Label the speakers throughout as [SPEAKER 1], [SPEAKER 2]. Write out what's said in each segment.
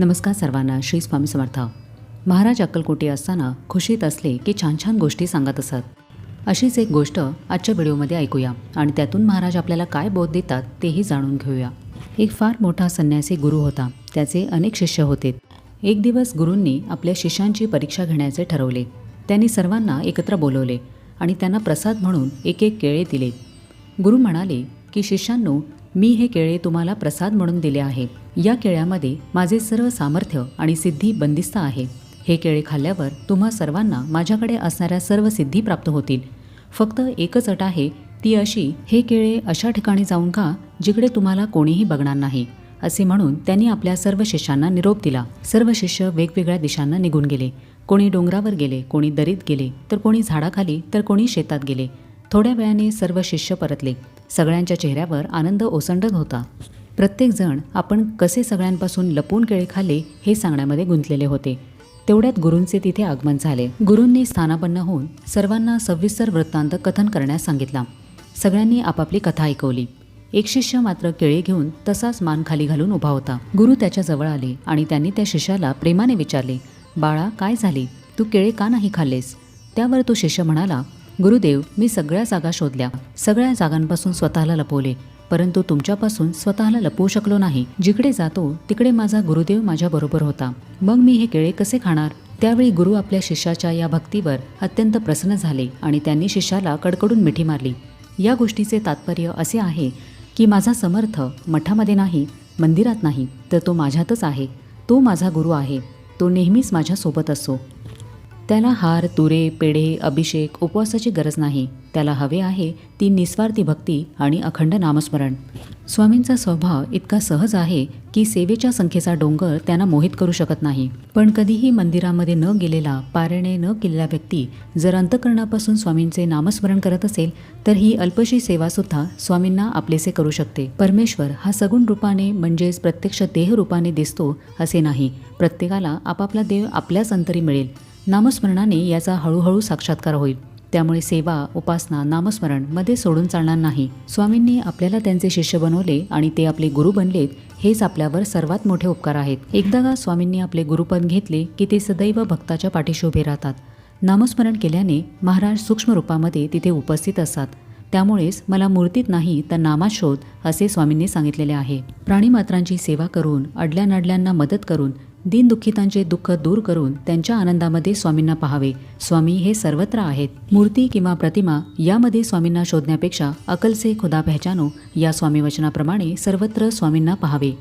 [SPEAKER 1] नमस्कार सर्वांना श्री स्वामी समर्थ. महाराज अक्कलकोटी असताना खुशीत असले की छान छान गोष्टी सांगत असत. अशीच एक गोष्ट आजच्या व्हिडिओमध्ये ऐकूया आणि त्यातून महाराज आपल्याला काय बोध देतात तेही जाणून घेऊया. एक फार मोठा संन्यासी गुरु होता. त्याचे अनेक शिष्य होते. एक दिवस गुरूंनी आपल्या शिष्यांची परीक्षा घेण्याचे ठरवले. त्यांनी सर्वांना एकत्र बोलवले आणि त्यांना प्रसाद म्हणून एक एक केळे दिले. गुरु म्हणाले की शिष्यांनो मी हे केळे तुम्हाला प्रसाद म्हणून दिले आहे. या केळ्यामध्ये माझे सर्व सामर्थ्य आणि सिद्धी बंदिस्त आहे. हे केळे खाल्ल्यावर तुम्हा सर्वांना माझ्याकडे असणाऱ्या सर्व सिद्धी प्राप्त होतील. फक्त एकच अट आहे ती अशी हे केळे अशा ठिकाणी जाऊन खा जिकडे तुम्हाला कोणीही बघणार नाही. असे म्हणून त्यांनी आपल्या सर्व शिष्यांना निरोप दिला. सर्व शिष्य वेगवेगळ्या दिशांना निघून गेले. कोणी डोंगरावर गेले कोणी दरीत गेले तर कोणी झाडाखाली तर कोणी शेतात गेले. थोड्या वेळाने सर्व शिष्य परतले. सगळ्यांच्या चेहऱ्यावर आनंद ओसंडत होता. प्रत्येकजण आपण कसे सगळ्यांपासून लपून केळे खाल्ले हे सांगण्यामध्ये गुंतलेले होते. तेवढ्यात गुरूंचे तिथे आगमन झाले. गुरूंनी स्थानापन्न होऊन सर्वांना सविस्तर वृत्तांत कथन करण्यास सांगितला. सगळ्यांनी आपापली कथा ऐकवली. एक शिष्य मात्र केळे घेऊन तसाच मान खाली घालून उभा होता. गुरु त्याच्याजवळ आले आणि त्यांनी त्या शिष्याला प्रेमाने विचारले बाळा काय झाले? तू केळे का नाही खाल्लेस? त्यावर तो शिष्य म्हणाला गुरुदेव मी सगळ्या जागा शोधल्या. सगळ्या जागांपासून स्वतःला लपवले. परंतु तुमच्यापासून स्वतःला लपवू शकलो नाही. जिकडे जातो तिकडे माझा गुरुदेव माझ्या बरोबर होता. मग मी हे केळे कसे खाणार? त्यावेळी गुरु आपल्या शिष्याच्या या भक्तीवर अत्यंत प्रसन्न झाले आणि त्यांनी शिष्याला कडकडून मिठी मारली. या गोष्टीचे तात्पर्य असे आहे की माझा समर्थ मठामध्ये नाही मंदिरात नाही तर तो माझ्यातच आहे. तो माझा गुरु आहे. तो नेहमीच माझ्यासोबत असो. त्याला हार तुरे पेढे अभिषेक उपवासाची गरज नाही. त्याला हवे आहे ती निस्वार्थी भक्ती आणि अखंड नामस्मरण. स्वामींचा स्वभाव इतका सहज आहे की सेवेच्या संख्येचा डोंगर त्यांना मोहित करू शकत नाही. पण कधीही मंदिरामध्ये न गेलेला पारणे न केलेला व्यक्ती जर अंतकरणापासून स्वामींचे नामस्मरण करत असेल तर ही अल्पशी सेवासुद्धा स्वामींना आपलेसे करू शकते. परमेश्वर हा सगुण रूपाने म्हणजेच प्रत्यक्ष देह रूपाने दिसतो असे नाही. प्रत्येकाला आपापला देव आपल्याच अंतरी मिळेल. नामस्मरणाने याचा हळूहळू साक्षात्कार होईल. त्यामुळे सेवा उपासना नामस्मरणमध्ये सोडून चालणार नाही. स्वामींनी आपल्याला त्यांचे शिष्य बनवले आणि ते आपले गुरु बनलेत हेच आपल्यावर सर्वात मोठे उपकार आहेत. एकदा का स्वामींनी आपले गुरुपद घेतले की ते सदैव भक्ताच्या पाठीशी उभे राहतात. नामस्मरण केल्याने महाराज सूक्ष्म रूपामध्ये तिथे उपस्थित असतात. त्यामुळेच मला मूर्तीत नाही तर नामात शोध असे स्वामींनी सांगितलेले आहे. प्राणीमात्रांची सेवा करून अडल्या नडल्यांना मदत करून दीनदुःखितांचे दुःख दूर करून त्यांच्या आनंदामध्ये स्वामींना पाहावे. स्वामी हे सर्वत्र आहेत. मूर्ती किंवा प्रतिमा यामध्ये स्वामींना शोधण्यापेक्षा अकलसे खुदा पहचानो या स्वामी वचनाप्रमाणे सर्वत्र स्वामींना पाहावे.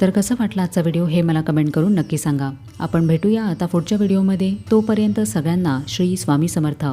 [SPEAKER 1] तर कसं वाटलं आजचा व्हिडिओ हे मला कमेंट करून नक्की सांगा. आपण भेटूया आता पुढच्या व्हिडिओमध्ये. तोपर्यंत सगळ्यांना श्री स्वामी समर्थ.